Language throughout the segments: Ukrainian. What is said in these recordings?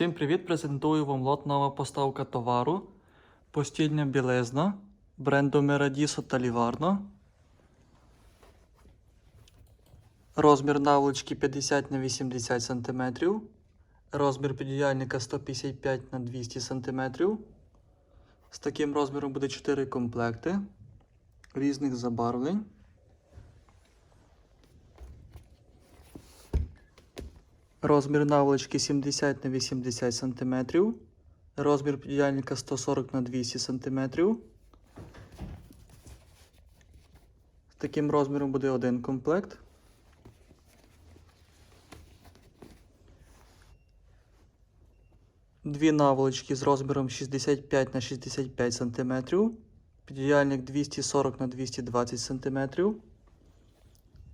Всім привіт! Презентую вам лот нова поставка товару. Постільня білизна бренду Meradiso та Livarno. Розмір наволочки 50 на 80 см. Розмір підіяльника 155 на 200 см. З таким розміром буде 4 комплекти різних забарвлень. Розмір наволочки 70 на 80 см. Розмір підіяльника 140 на 200 см. З таким розміром буде один комплект. Дві наволочки з розміром 65 на 65 см. Підіяльник 240 на 220 см.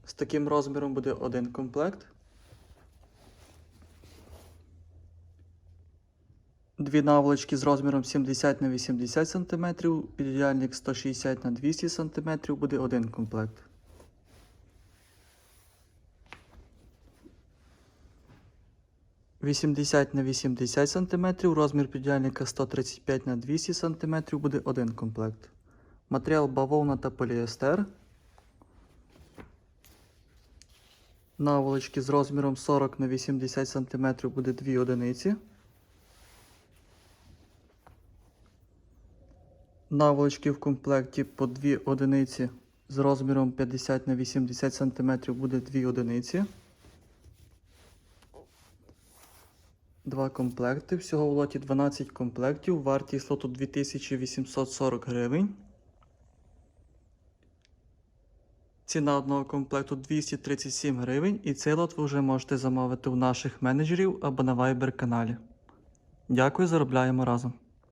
З таким розміром буде один комплект. Дві наволочки з розміром 70 на 80 см, підіяльник 160 на 200 см буде один комплект. Вісімдесят на 80 см, розмір підіяльника 135 на 200 см буде один комплект. Матеріал бавовна та поліестер. Наволочки з розміром 40 на 80 см буде 2 одиниці. Наволочки в комплекті по 2 одиниці з розміром 50 на 80 см буде 2 одиниці. Два комплекти. Всього в лоті 12 комплектів. Вартість лоту 2840 гривень. Ціна одного комплекту 237 гривень. І цей лот ви вже можете замовити у наших менеджерів або на Viber каналі. Дякую, заробляємо разом.